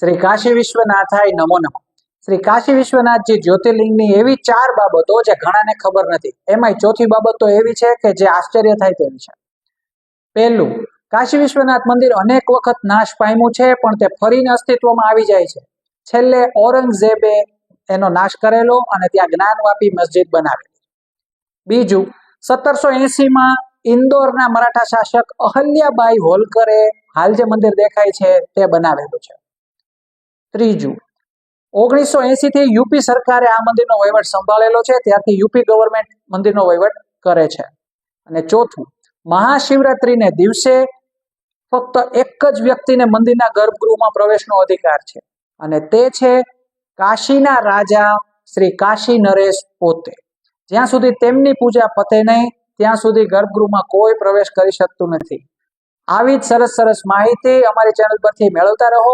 શ્રી કાશી વિશ્વનાથાય નમો નમઃ. શ્રી કાશી વિશ્વનાથજી જ્યોતિર્લિંગની એવી ચાર બાબતો જે ઘણાને ખબર નથી. એમાંય ચોથી બાબત એવી છે કે જે આશ્ચર્ય થાય તેવી છે. પહેલું, કાશી વિશ્વનાથ મંદિર અનેક વખત નાશ પામ્યું છે, પણ તે ફરીને અસ્તિત્વમાં આવી જાય છે. છેલ્લે ઔરંગઝેબે એનો નાશ કરેલો અને ત્યાં જ્ઞાનવાપી મસ્જિદ બનાવેલી બીજું, સત્તરસો એસીમાં ઇન્દોરના મરાઠા શાસક અહલ્યાબાઈ હોલકરે હાલ જે મંદિર દેખાય છે તે બનાવેલું છે. ત્રીજું, ઓગણીસો એસી થી યુપી સરકારે આ મંદિરનો વહીવટ સંભાળેલો છે, ત્યારથી યુપી ગવર્મેન્ટ મંદિરનો વહીવટ કરે છે. અને ચોથું, મહાશિવરાત્રીને દિવસે ફક્ત એક જ વ્યક્તિને મંદિરના ગર્ભગૃહમાં પ્રવેશનો અધિકાર છે. અને તે છે કાશીના રાજા શ્રી કાશી નરેશ પોતે. જ્યાં સુધી તેમની પૂજા પતે નહીં, ત્યાં સુધી ગર્ભગૃહમાં કોઈ પ્રવેશ કરી શકતું નથી. આવી જ સરસ સરસ માહિતી અમારી ચેનલ પરથી મેળવતા રહો.